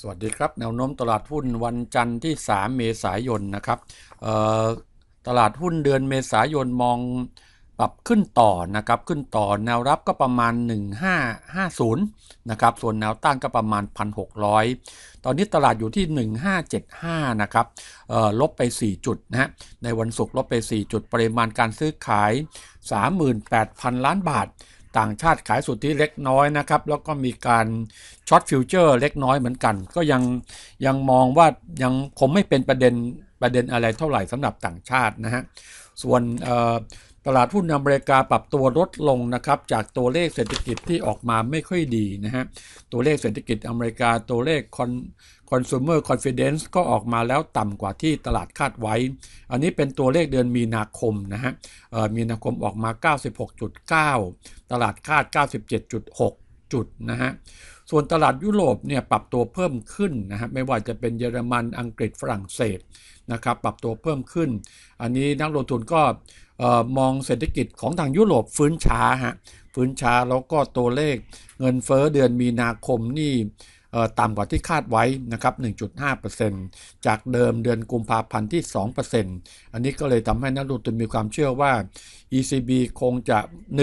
สวัสดีครับ แนวโน้มตลาดหุ้นวันจันทร์ที่ 3 เมษายนนะครับตลาดหุ้นเดือนเมษายนมองปรับขึ้นต่อนะครับขึ้นต่อแนวรับก็ประมาณ 1550นะครับส่วนแนวต้านก็ประมาณ 1,600 ตอนนี้ตลาดอยู่ที่ 1575นะครับลบไป 4 จุดนะฮะในวันศุกร์ลบไป 4 จุดปริมาณการซื้อขาย 38,000 ล้านบาท ต่างชาติขายสุทธิเล็กน้อยนะครับ แล้วก็มีการช็อตฟิวเจอร์เล็กน้อยเหมือนกัน ก็ยังยังมองว่ายังคงไม่เป็นประเด็นประเด็นอะไรเท่าไหร่สำหรับต่างชาตินะฮะส่วน ตลาดหุ้นอเมริกาปรับตัวลดลงนะครับจากตัวเลขเศรษฐกิจที่ออกมาไม่ค่อยดีนะฮะตัวเลขเศรษฐกิจอเมริกาตัวเลข consumer confidence ก็ออกมาแล้วต่ำกว่าที่ตลาดคาดไว้ อันนี้เป็นตัวเลขเดือนมีนาคมนะฮะมีนาคมออกมา 96.9 ตลาดคาด 97.6 จุดนะฮะ ส่วนตลาดยุโรปเนี่ยปรับตัวเพิ่มขึ้นนะฮะไม่ว่าจะเป็นเยอรมันอังกฤษฝรั่งเศสนะครับปรับตัวเพิ่มขึ้น อันนี้นักลงทุนก็มองเศรษฐกิจของทางยุโรปฟื้นช้าฮะฟื้นช้าแล้วก็ตัวเลขเงินเฟ้อเดือนมีนาคมนี่ ต่ำกว่าที่คาดไว้นะครับ 1.5%จากเดิมเดือนกุมภาพันธ์ที่ 2%อันนี้ก็เลยทำให้นักลงทุนมีความเชื่อว่า ECB คงจะ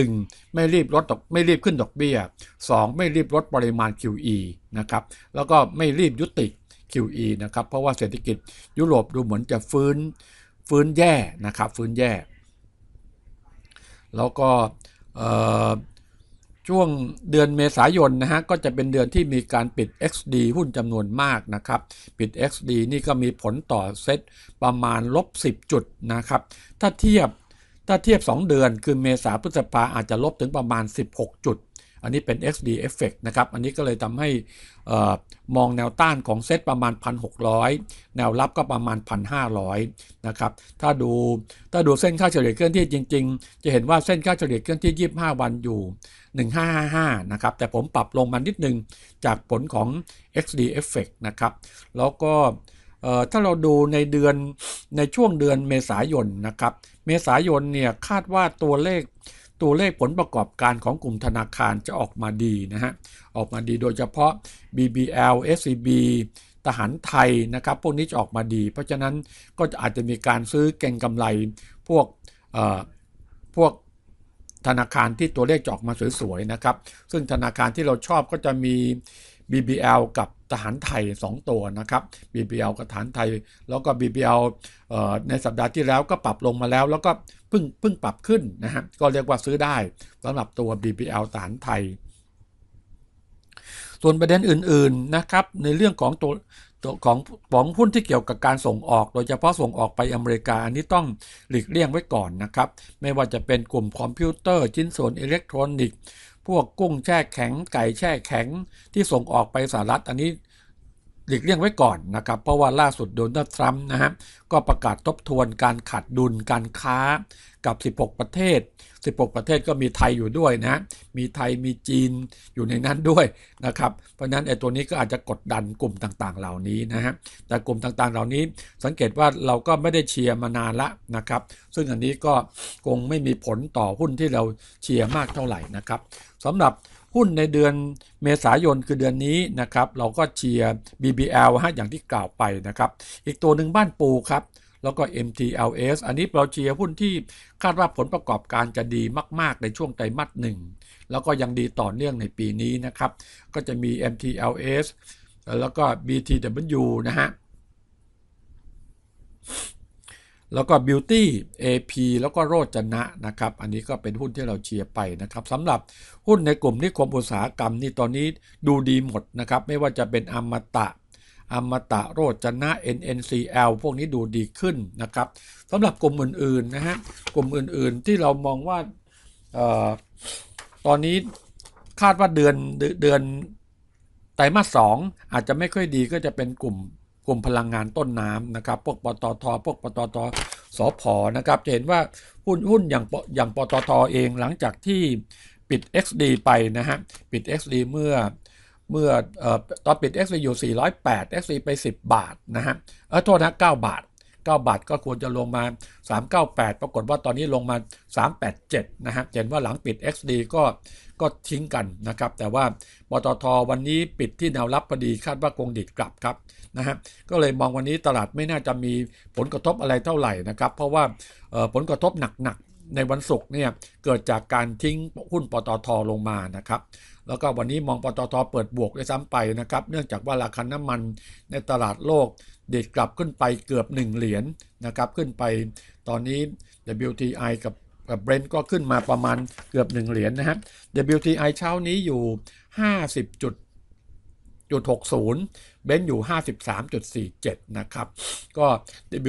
1. ไม่รีบลดดอกไม่รีบขึ้นดอกเบี้ย 2. ไม่รีบลดปริมาณ QE นะครับ แล้วก็ไม่รีบยุติ QE นะครับ เพราะว่าเศรษฐกิจยุโรปดูเหมือนจะฟื้นฟื้นแย่นะครับ ฟื้นแย่ แล้วก็ ช่วงเดือนเมษายนนะฮะก็จะเป็นเดือนที่มีการปิด XD หุ้นจำนวนมากนะครับ ปิด XD นี่ก็มีผลต่อเซตประมาณลบ 10 จุดนะครับ ถ้าเทียบถ้าเทียบ 2 เดือนคือเมษาพฤษภาอาจจะลบถึงประมาณ 16 จุด อันนี้เป็น XD effect นะครับ อันนี้ก็เลยทำให้มองแนวต้านของเซตประมาณ 1,600 แนวรับก็ประมาณ 1,500 นะครับ ถ้าดูถ้าดูเส้นค่าเฉลี่ยเคลื่อนที่จริง ๆ จะเห็นว่าเส้นค่าเฉลี่ยเคลื่อนที่ 25 วันอยู่ 1555 นะครับ แต่ผมปรับลงมานิดนึงจากผลของ XD effect นะครับ แล้วก็ถ้าเราดูในเดือนในช่วงเดือนเมษายนนะครับ เมษายนเนี่ยคาดว่าตัวเลข ตัวเลขผลประกอบการของกลุ่มธนาคารจะออกมาดีนะฮะ ออกมาดีโดยเฉพาะ BBL SCB ทหารไทยนะครับ พวกนี้จะออกมาดี เพราะฉะนั้นก็อาจจะมีการซื้อเก่งกำไรพวกพวกธนาคารที่ตัวเลขจะออกมาสวยๆนะครับ ซึ่งธนาคารที่เราชอบก็จะมี BBL กับทหารไทย 2 ตัวนะครับ BBL กับทหารไทย แล้วก็ BBL ในสัปดาห์ที่แล้วก็ปรับลงมาแล้ว แล้วก็เพิ่งเพิ่งปรับขึ้นนะฮะก็เรียกว่าซื้อได้สำหรับตัว BBL ทหารไทย ส่วนประเด็นอื่นๆนะครับในเรื่องของตัวของของหุ้นที่เกี่ยวกับการส่งออก โดยเฉพาะส่งออกไปอเมริกา อันนี้ต้องหลีกเลี่ยงไว้ก่อนนะครับ ไม่ว่าจะเป็นกลุ่มคอมพิวเตอร์ชิ้นส่วนอิเล็กทรอนิกส์ พวกกุ้งแช่แข็ง ไก่แช่แข็งที่ส่งออกไปสหรัฐอันนี้ หลีกเลี่ยงไว้ก่อนนะครับ เพราะว่าล่าสุดโดนัลด์ทรัมป์นะฮะก็ประกาศทบทวนการขาดดุลการค้ากับ 16 ประเทศ 16 ประเทศก็มีไทยอยู่ด้วยนะ มีไทยมีจีนอยู่ในนั้นด้วยนะครับ เพราะนั้นไอ้ตัวนี้ก็อาจจะกดดันกลุ่มต่างๆ เหล่านี้นะฮะ แต่กลุ่มต่างๆ เหล่านี้สังเกตว่าเราก็ไม่ได้เชียร์มานานละนะครับ ซึ่งอันนี้ก็คงไม่มีผลต่อหุ้นที่เราเชียร์มากเท่าไหร่นะครับสำหรับ หุ้นในเดือนเมษายนคือเดือนนี้นะครับ เราก็เชียร์ BBL ฮะอย่างที่กล่าวไปนะครับ อีกตัวหนึ่งบ้านปูครับแล้วก็ MTLS อันนี้เราเชียร์หุ้นที่คาดว่าผลประกอบการจะดีมากๆ ในช่วงไตรมาสหนึ่งแล้วก็ยังดีต่อเนื่องในปีนี้นะครับ ก็จะมี MTLS แล้วก็ BTW นะฮะ แล้วก็ Beauty AP แล้วก็โรจนะนะครับ อันนี้ก็เป็นหุ้นที่เราเชียร์ไปนะครับสำหรับหุ้นในกลุ่มนิคมอุตสาหกรรมนี่ตอนนี้ดูดีหมดนะครับ ไม่ว่าจะเป็นอมตะอมตะโรจนะ NNCL พวกนี้ดูดีขึ้นนะครับสำหรับกลุ่มอื่นๆนะฮะกลุ่มอื่นๆที่เรามองว่าออตอนนี้คาดว่าเดือนเดือนไตรมาสสองอาจจะไม่ค่อยดีก็จะเป็นกลุ่ม ลุ่มพลังงานต้นน้ำนะครับ พวกปตท พวกปตทสพนะครับ จะเห็นว่าหุ้นหุ้นอย่างอย่างปตทเองหลังจากที่ปิด XD ไปนะฮะ ปิด XD เมื่อเมื่ออตอนปิด XD อยู่ 408 XD ไป 10 บาทนะฮะ เออโทษนะ 9 บาท 9 บาทก็ควรจะลงมา 398 ปรากฏว่าตอนนี้ลงมา 387 นะฮะเห็นว่าหลังปิด XD ก็ก็ทิ้งกันนะครับ แต่ว่าปตทวันนี้ปิดที่แนวรับพอดีคาดว่าคงดิดกลับครับนะฮะก็เลยมองวันนี้ตลาดไม่น่าจะมีผลกระทบอะไรเท่าไหร่นะครับ เพราะว่าผลกระทบหนักๆในวันศุกร์เนี่ยเกิดจากการทิ้งหุ้นปตทลงมานะครับแล้วก็วันนี้มองปตทเปิดบวกด้วยซ้ำไปนะครับ เนื่องจากว่าราคาน้ำมันในตลาดโลก ด็ดกลับขึ้นไปเกือบ 1 เหรียญนนะครับขึ้นไปตอนนี้ WTI กับกับเบรนท์ก็ขึ้นมาประมาณเกือบ 1 เหรียญนนะครับ WTI เช้านี้อยู่ 50จุดจุด60 เบนซ์อยู่ 53.47 นะครับ ก็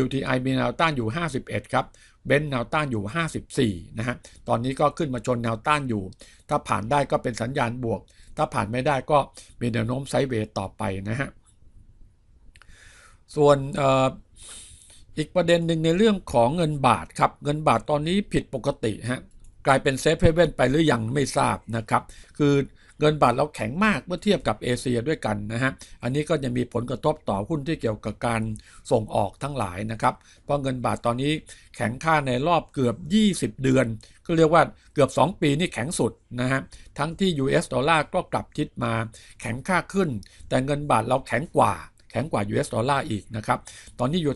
WTI มีแนวต้านอยู่ 51 ครับ เบนซ์แนวต้านอยู่ 54 นะฮะ ตอนนี้ก็ขึ้นมาชนแนวต้านอยู่ ถ้าผ่านได้ก็เป็นสัญญาณบวก ถ้าผ่านไม่ได้ก็มีแนวโน้มไซด์เวย์ต่อไปนะฮะ ส่วนอีกประเด็นหนึ่งในเรื่องของเงินบาทครับ เงินบาทตอนนี้ผิดปกติฮะกลายเป็นเซฟเฮเว่นไปหรือยังไม่ทราบนะครับ คือเงินบาทเราแข็งมากเมื่อเทียบกับเอเชียด้วยกันนะฮะ อันนี้ก็จะมีผลกระทบต่อหุ้นที่เกี่ยวกับการส่งออกทั้งหลายนะครับ เพราะเงินบาทตอนนี้แข็งค่าในรอบเกือบ 20 เดือน ก็เรียกว่าเกือบ 2 ปีนี่แข็งสุดนะฮะ ทั้งที่ US ดอลลาร์ก็กลับทิศมาแข็งค่าขึ้น แต่เงินบาทเราแข็งกว่า แข็งกว่า US ดอลลาร์อีกนะครับ ตอนนี้อยู่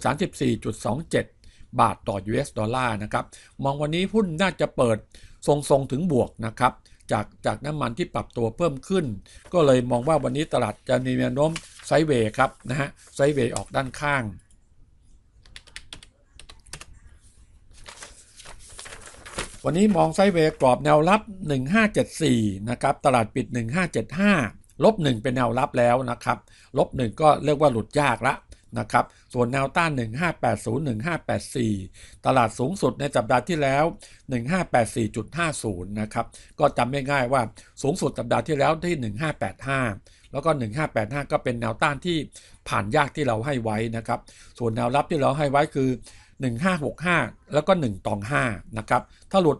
34.27 บาทต่อ US ดอลลาร์นะครับ มองวันนี้หุ้นน่าจะเปิดทรงๆถึงบวกนะครับ จากจากน้ำมันที่ปรับตัวเพิ่มขึ้น ก็เลยมองว่าวันนี้ตลาดจะมีแนวโน้มไซเวย์ครับนะฮะ ไซเวย์ออกด้านข้างวันนี้มองไซเวย์กรอบแนวรับ 1574 นะครับ ตลาดปิด 1575 ลบ 1 เป็นแนวรับแล้วนะครับ ลบ1ก็เรียกว่าหลุดยากละนะครับ ส่วนแนวต้าน 1580 1584 ตลาดสูงสุดในสัปดาห์ที่แล้ว 1584.50 นะครับ ก็จำไม่ง่ายว่าสูงสุดสัปดาห์ที่แล้วที่ 1585 แล้วก็ 1585 ก็เป็นแนวต้านที่ผ่านยากที่เราให้ไว้นะครับ ส่วนแนวรับที่เราให้ไว้คือ 1565 แล้วก็ 1ตอง5นะครับ ถ้าหลุด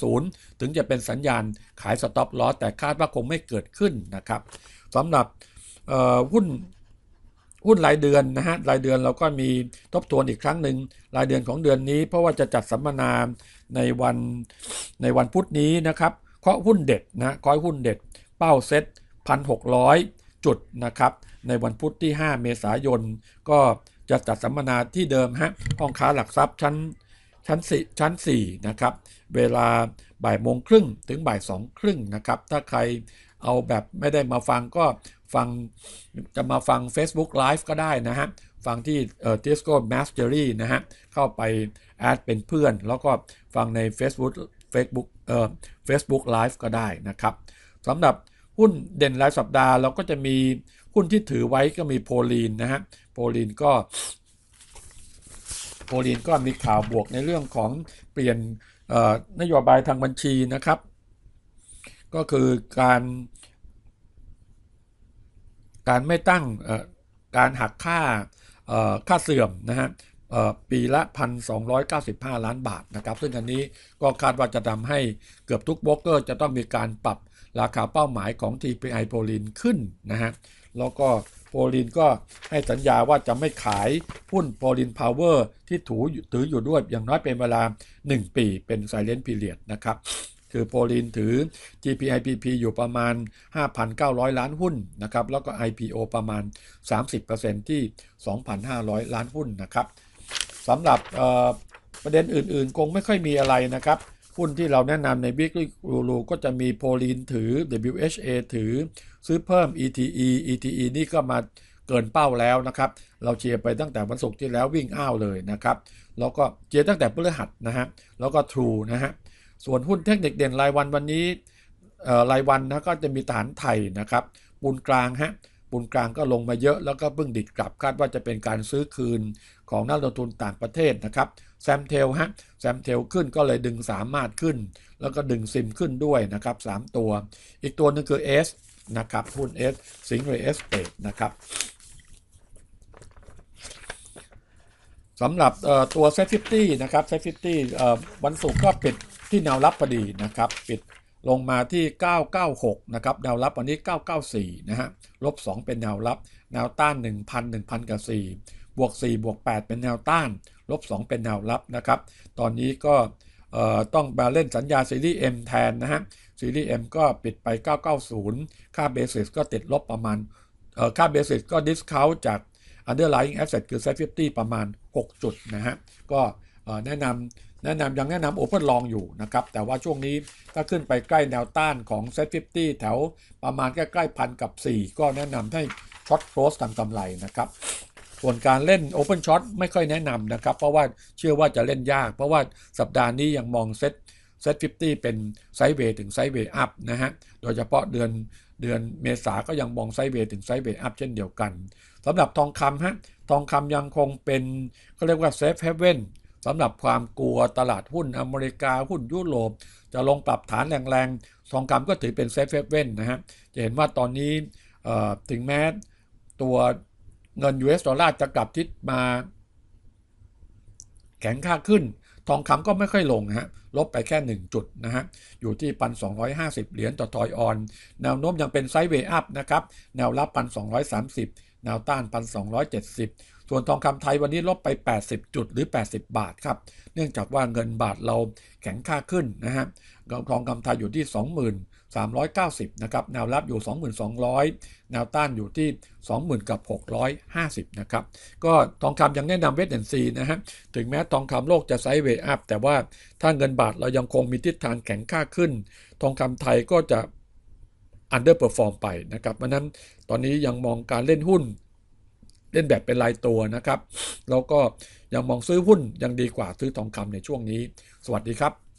1550 ถึงจะเป็นสัญญาณขายสต็อปลอสแต่คาดว่าคงไม่เกิดขึ้นนะครับสำหรับ หุ้นหุ้นรายเดือนนะฮะรายเดือนเราก็มีทบทวนอีกครั้งหนึ่งรายเดือนของเดือนนี้ เพราะว่าจะจัดสัมมนาในวันในวันพุธนี้นะครับเคาะหุ้นเด็ดนะเคาะหุ้นเด็ด เป้าเซ็ตพันหกร้อยจุดนะครับในวันพุธที่ 5 เมษายน ก็จะจัดสัมมนาที่เดิมฮะห้องค้าหลักทรัพย์ชั้นชั้นสี่ชั้น4นะครับเวลาบ่ายโมงครึ่งถึงบ่ายสองครึ่งนะครับถ้าใครเอาแบบไม่ได้มาฟังก็ ฟังจะมาฟัง Facebook Live ก็ได้นะฮะ ฟังที่เอ่อ Disco Mastery นะฮะ เข้าไปแอดเป็นเพื่อน แล้วก็ฟังใน Facebook Facebook เอ่อ Facebook Live ก็ได้นะครับสำหรับหุ้นเด่นรายสัปดาห์เราก็จะมีหุ้นที่ถือไว้ก็มีโพลีนนะฮะ โพลีนก็โพลีนก็มีข่าวบวกในเรื่องของเปลี่ยนนโยบายทางบัญชีนะครับ ก็คือการ การไม่ตั้งการหักค่าค่าเสื่อมนะฮะปีละ 1,295 ล้านบาทนะครับ ซึ่งอันนี้ก็คาดว่าจะทำให้เกือบทุกบล็อกเกอร์จะต้องมีการปรับราคาเป้าหมายของ TPI โพลินขึ้นนะฮะ แล้วก็โพลินก็ให้สัญญาว่าจะไม่ขายหุ้นโพลินพาวเวอร์ที่ถือถืออยู่ด้วยอย่างน้อยเป็นเวลา 1 ปีเป็น Silent Period นะครับ คือโพลินถือ GPIPP อยู่ประมาณ 5,900 ล้านหุ้นนะครับ แล้วก็ IPO ประมาณ 30%ที่ 2,500 ล้านหุ้นนะครับสำหรับประเด็นอื่นๆ คงไม่ค่อยมีอะไรนะครับหุ้นที่เราแนะนำใน Big Rulu ก็จะมีโพลินถือ WHA ถือ ซื้อเพิ่ม ETE ETE นี่ก็มาเกินเป้าแล้วนะครับ เราเชียร์ไปตั้งแต่วันศุกร์ที่แล้ววิ่งอ้าวเลยนะครับ แล้วก็เชียร์ตั้งแต่พฤหัสนะฮะแล้วก็ True นะฮะ ส่วนหุ้นเทคนิคเด่นรายวันวันนี้รายวันนะก็จะมีฐานไทยนะครับปูนกลางฮะปูนกลางก็ลงมาเยอะแล้วก็เพิ่งดิดกลับคาดว่าจะเป็นการซื้อคืนของนักลงทุนต่างประเทศนะครับแซมเทลฮะแซมเทลขึ้นก็เลยดึงสามารถขึ้น แล้วก็ดึงซิมขึ้นด้วยนะครับ 3 ตัว อีกตัวนึงคือ S นะครับหุ้น S สิงห์เรสเตดนะครับสำหรับตัวเซฟิตี้นะครับเซฟิตี้วันศุกร์ก็ปิด ที่แนวรับพอดีนะครับ ปิดลงมาที่ 996 นะครับ แนวรับวันนี้ 994 นะฮะ ลบ 2 เป็นแนวรับ แนวต้าน 1,000 1,000กับ4บวก 4 บวก 8 เป็นแนวต้าน ลบ 2 เป็นแนวรับนะครับ ตอนนี้ก็ต้องมาเล่นสัญญาซีรีส์ M แทนนะฮะ ซีรีส์ M ก็ปิดไป 990 ค่าเบสิสก็ติดลบประมาณ ค่าเบสิสก็ discount จาก underlying asset คือ set 50 ประมาณ 6 จุดนะฮะ ก็แนะนำ แนะนำยังแนะนำ Open Long อยู่นะครับ แต่ว่าช่วงนี้ถ้าขึ้นไปใกล้แนวต้านของ set 50 แถวประมาณใกล้ๆพันกับ 4 ก็แนะนำให้ช็อตโคลสทำกำไรนะครับ ส่วนการเล่น Open Shot ไม่ค่อยแนะนำนะครับ เพราะว่าเชื่อว่าจะเล่นยาก เพราะว่าสัปดาห์นี้ยังมองเซ็ตเซ็ต50 เป็นไซด์เวย์ถึงไซด์เวย์อัพนะฮะ โดยเฉพาะเดือนเดือนเมษาก็ยังมองไซด์เวย์ถึงไซด์เวย์อัพเช่นเดียวกันสำหรับทองคำฮะทองคำยังคงเป็นเขาเรียกว่าเซฟเฮเว่น สำหรับความกลัวตลาดหุ้นอเมริกาหุ้นยุโรป จะลงปรับฐานแรงๆทองคำก็ถือเป็นเซฟเฮเว่นนะฮะจะเห็นว่าตอนนี้ถึงแม้ตัวเงิน US ดอลลาร์จะกลับทิศมาแข็งค่าขึ้น ทองคำก็ไม่ค่อยลงนะฮะ ลบไปแค่ 1 จุดนะฮะ อยู่ที่ 1,250 เหรียญต่อทอยออน แนวโน้มยังเป็นไซด์เวย์อัพนะครับ แนวรับ 1,230 แนวต้าน 1,270 ส่วนทองคำไทยวันนี้ลบไป 80 จุดหรือ 80 บาทครับ เนื่องจากว่าเงินบาทเราแข็งค่าขึ้นนะฮะทองคำไทยอยู่ที่ 2390 นะครับ แนวรับอยู่22,200 แนวต้านอยู่ที่ 20,000กับ650 นะครับ ก็ทองคำยังแนะนำเวทแอนซีนะฮะ ถึงแม้ทองคำโลกจะไซด์เวย์อัพแต่ว่าถ้าเงินบาทเรายังคงมีทิศทางแข็งค่าขึ้น ทองคำไทยก็จะ อันเดอร์เพอร์ฟอร์มไปนะครับเพราะนั้นตอนนี้ยังมองการเล่นหุ้น เล่นแบบเป็นรายตัวนะครับ แล้วก็ยังมองซื้อหุ้นยังดีกว่าซื้อทองคำในช่วงนี้ สวัสดีครับ